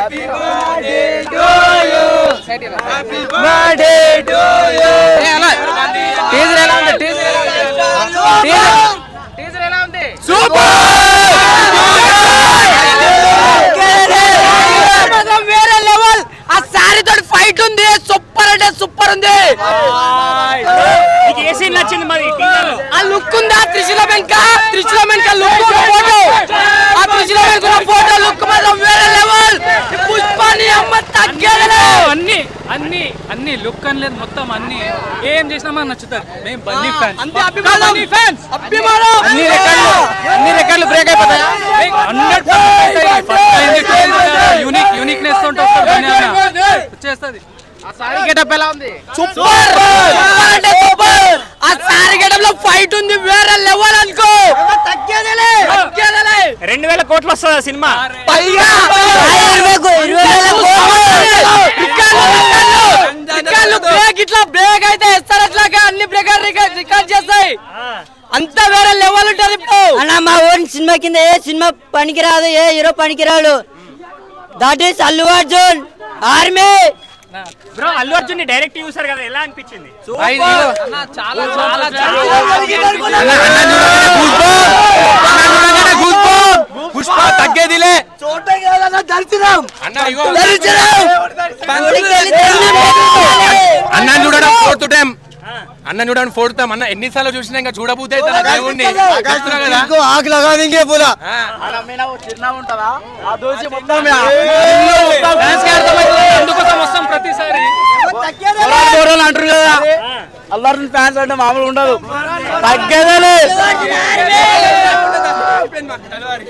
Teaser ఎలా ఉంది? Teaser ఎలా ఉంది? టీజర్ ఎలా ఉంది? మాత్రం వేరే లెవెల్. ఆ సారీ తోటి ఫైట్ ఉంది. సూపర్ అంటే సూపర్ ఉంది. నీకు ఏ సీన్ నచ్చింది మరి టీజర్ ఆ లుక్ ఉందా? త్రిశూల వెనక? త్రిశూల వెనక లుక్ ఫోటో ఆ త్రిశూల వెనక ఫోటో లుక్ మాత్రం వేరే లెవెల్ పుష్పాని అమ్మ తగ్గేదలే అన్ని అన్ని లుక్ అని లేదు మొత్తం అన్ని ఏం చేసినా మాకు నచ్చుతారు. మేము బన్నీ ఫ్యాన్స్ బన్నీ ఫ్యాన్స్ అన్ని రికార్డులు అన్ని రికార్డులు బ్రేక్ అయిపోతాయి? Hundred unique uniqueness. వచ్చేస్తది. ఆ సారీ గెటప్ ఎలా ఉంది? సూపర్! సూపర్! అంటే సూపర్! ఆ సారీ గెటప్లో ఫైట్ ఉంది వేరే లెవెల్ అనుకో. తగ్గేదలే. తగ్గేదలే. రెండు వేల కోట్లు వస్తుంది సినిమా. పైగా! బ్రేక్ ఇట్లా బ్రేక్ అయితే ఇస్తారు అట్లాగా అన్ని బ్రేక్ రికార్డ్ చేస్తాయి అంతా వేరే లెవెల్ ఉంటది ఇప్పుడు అన్న మా ఊరి సినిమా కింద ఏ సినిమా పనికిరాదు ఏ హీరో పనికిరాడు that is Allu Arjun army bro Allu Arjun direct చూసారు కదా ఎలా అనిపించింది చాలా చాలా పుష్ప తగ్గేదిలే అన్న చూడడం ఫోర్త్ టైం అన్న చూడడం ఫోర్త్ టైం అన్న ఎన్నిసార్లు చూసినా ఇంకా చూడబోతే తన దేవుణ్ణి ఆకు లగా ఇంకే పోలా. అందుకోసం వస్తాం ప్రతిసారి అంటారు కదా. అల్లర్ని ఫ్యాన్స్ అంటే మామూలు ఉండదు. తెల్లవారి.